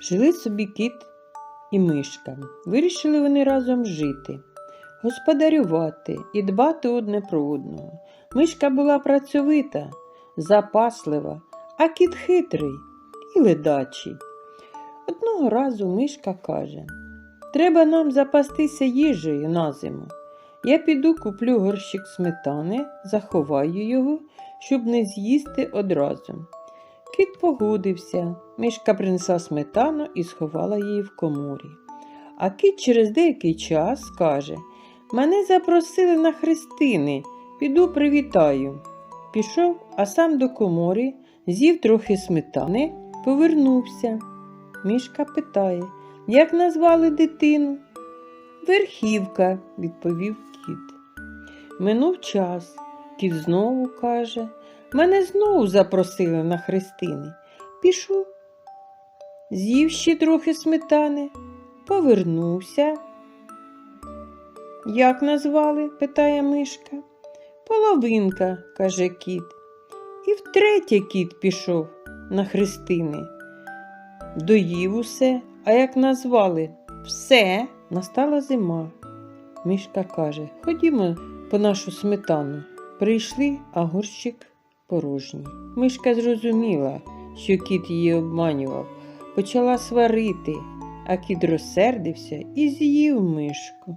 Жили собі кіт і мишка. Вирішили вони разом жити, господарювати і дбати одне про одного. Мишка була працьовита, запаслива, а кіт хитрий і ледачий. Одного разу мишка каже: Треба нам запастися їжею на зиму. Я піду куплю горщик сметани, заховаю його, щоб не з'їсти одразу. Кіт погодився. Мишка принесла сметану і сховала її в коморі. А кіт через деякий час скаже: Мене запросили на хрестини, піду привітаю. Пішов, а сам до коморі, з'їв трохи сметани, повернувся. Мишка питає, як назвали дитину? Верхівка, відповів кіт. Минув час. Кіт знову каже, мене знову запросили на хрестини. Пішов, з'їв ще трохи сметани, повернувся. Як назвали? питає мишка. Половинка, каже кіт. І втретє кіт пішов на хрестини. Доїв усе, а як назвали все, настала зима. Мишка каже: Ходімо по нашу сметану. Прийшли, а горщик порожній. Мишка зрозуміла, що кіт її обманював, почала сварити, а кіт розсердився і з'їв мишку.